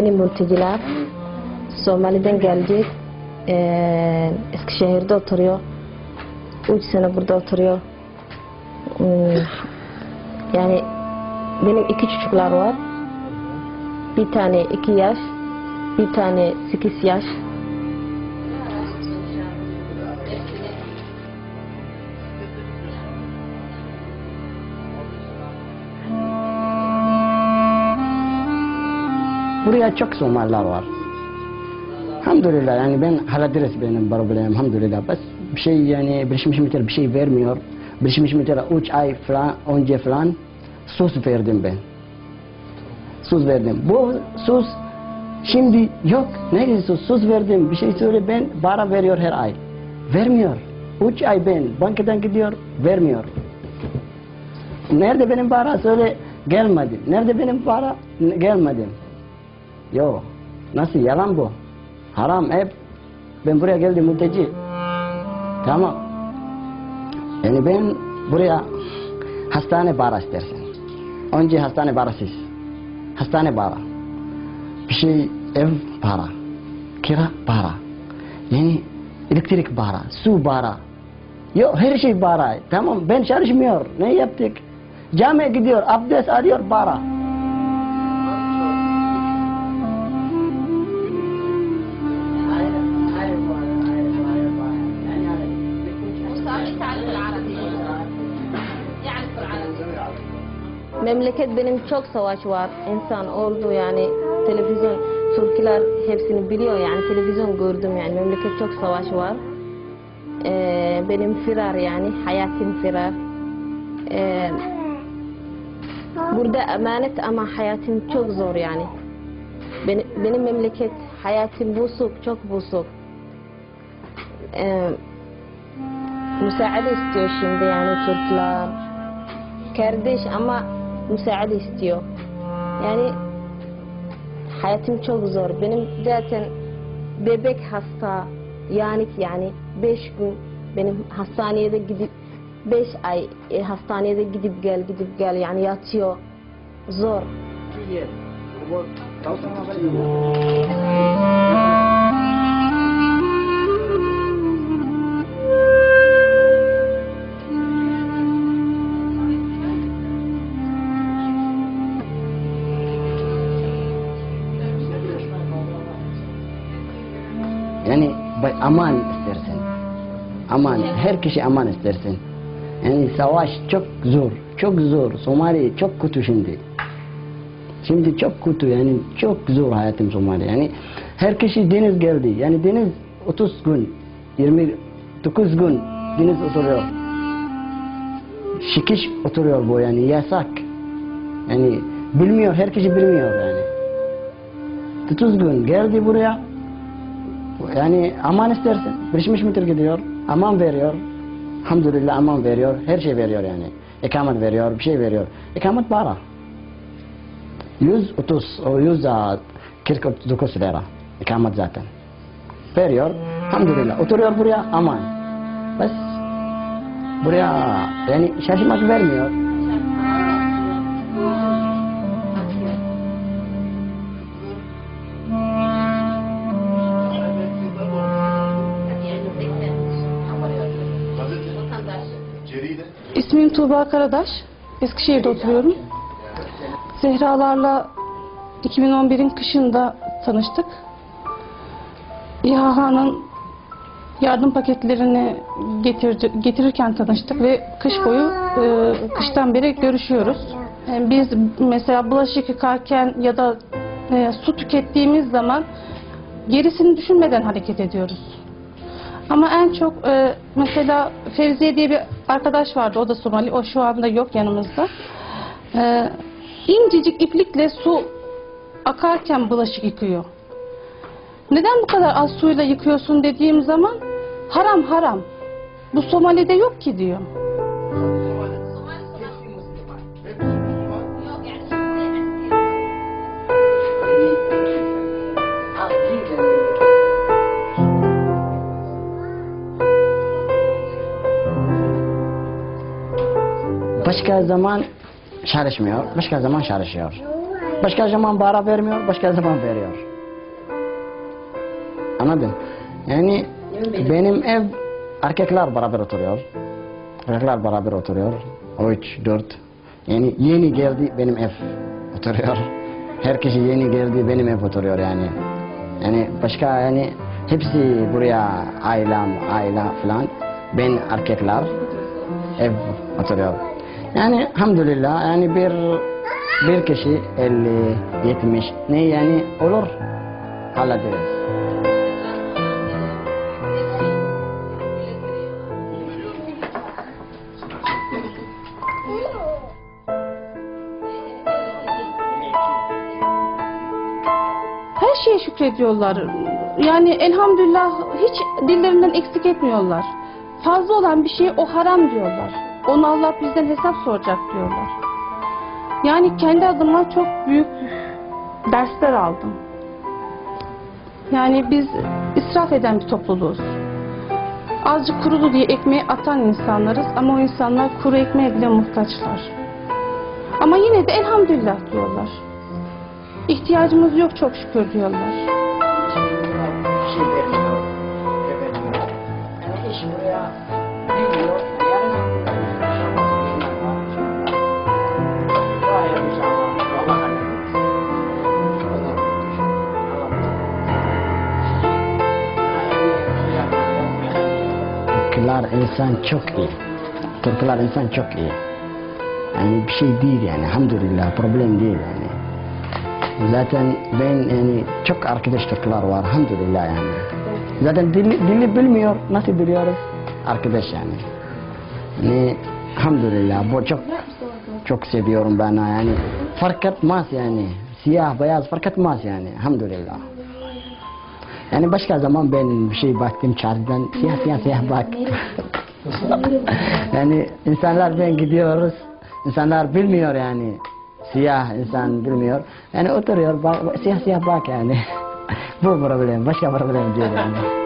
Yeni mülteciler Somali'den geldik. Ee, Eskişehir'de oturuyor. 3 sene burada oturuyor. Hmm, Yani benim iki çocuklar var. Bir tane iki yaş, bir tane sekiz yaş. Buraya çok Somaliler var. Alhamdülillah yani ben hallederiz benim problem alhamdülillah. Bas bir şey yani Birleşmiş Milletler bir şey vermiyor. Birleşmiş Milletler 3 ay falan önce falan söz verdim ben. Söz verdim. Bu söz şimdi yok. Ne söz, söz verdim. Bir şey söyle ben para veriyor her ay. Vermiyor. 3 ay ben bankadan gidiyor vermiyor. Nerede benim para söyle gelmedi. Nerede benim para gelmedi. Yo. Nasıl yalan bu? Haram hep. Ben buraya geldim mülteci. Tamam. Yani ben buraya hastane para istersin. Önce hastane parasız. Hastane para. Bir şey ev para. Kira para. Yani elektrik para, su para. Yok her şey para. Tamam ben çalışmıyor. Ne yaptık? Camiye gidiyor, abdest alıyor para. Memleket benim çok savaş var. İnsan oldu yani televizyon Türkler hepsini biliyor yani televizyon gördüm yani memleket çok savaş var. Ee, benim firar yani hayatım firar. Ee, burada emanet ama hayatım çok zor yani. Benim, benim memleket hayatım bozuk, çok bozuk. Ee, müsaade istiyor şimdi yani Türkler. Kardeş ama müsaade istiyor. Yani hayatım çok zor. Benim zaten bebek hasta. Yani yani beş gün benim hastaneye de gidip beş ay e, hastaneye de gidip gel gidip gel yani yatıyor. Zor. Yani bay- aman istersin. Aman, her kişi aman istersin. Yani savaş çok zor, çok zor. Somali çok kötü şimdi. Şimdi çok kötü yani çok zor hayatım Somali. Yani her kişi deniz geldi. Yani deniz 30 gün, 29 gün deniz oturuyor. Şikiş oturuyor bu yani yasak. Yani bilmiyor, her kişi bilmiyor yani. 30 gün geldi buraya. Yani aman istersin. Birleşmiş Milletler gidiyor. Aman veriyor. Hamdülillah aman veriyor. Her şey veriyor yani. İkamet veriyor. Bir şey veriyor. İkamet para. 130 o 149 lira. İkamet zaten. Veriyor. Hamdülillah. Oturuyor buraya aman. Bas. Buraya yani şaşırmak vermiyor. Tuğba Karadaş. Eskişehir'de oturuyorum. Zehralarla 2011'in kışında tanıştık. İHH'nın yardım paketlerini getirdi, getirirken tanıştık ve kış boyu e, kıştan beri görüşüyoruz. Yani biz mesela bulaşık yıkarken ya da e, su tükettiğimiz zaman gerisini düşünmeden hareket ediyoruz. Ama en çok e, mesela Fevziye diye bir arkadaş vardı. O da Somali. O şu anda yok yanımızda. E, incecik iplikle su akarken bulaşık yıkıyor. Neden bu kadar az suyla yıkıyorsun dediğim zaman haram haram. Bu Somali'de yok ki diyor. Başka zaman çalışmıyor, başka zaman çalışıyor. Başka zaman para vermiyor, başka zaman veriyor. Anladın? Yani benim ev erkekler beraber oturuyor. Erkekler beraber oturuyor. Üç, dört. Yani yeni geldi benim ev oturuyor. Herkes yeni geldi benim ev oturuyor yani. Yani başka yani hepsi buraya ailem, aile falan. Ben erkekler ev oturuyor. Yani hamdülillah yani bir bir kişi 50, 70 ne yani olur hallederiz. Her şeye şükrediyorlar. Yani elhamdülillah hiç dillerinden eksik etmiyorlar. Fazla olan bir şeye o haram diyorlar. Onu Allah bizden hesap soracak diyorlar. Yani kendi adıma çok büyük dersler aldım. Yani biz israf eden bir topluluğuz. Azıcık kurulu diye ekmeği atan insanlarız ama o insanlar kuru ekmeğe bile muhtaçlar. Ama yine de elhamdülillah diyorlar. İhtiyacımız yok çok şükür diyorlar. vermiyor. Yani iş Türkler insan çok iyi. Türkler insan çok iyi. Yani bir şey değil yani, alhamdülillah, problem değil yani. Zaten ben yani çok arkadaş Türkler var alhamdülillah yani. Zaten dili, dili bilmiyor nasıl biliyoruz arkadaş yani. Yani alhamdülillah bu çok çok seviyorum ben yani. Fark etmez yani. Siyah beyaz fark etmez yani alhamdülillah. Yani başka zaman ben bir şey baktım çarşıdan siyah siyah siyah bak. yani insanlar ben gidiyoruz. insanlar bilmiyor yani. Siyah insan bilmiyor. Yani oturuyor bak, siyah siyah bak yani. Bu problem başka problem değil yani.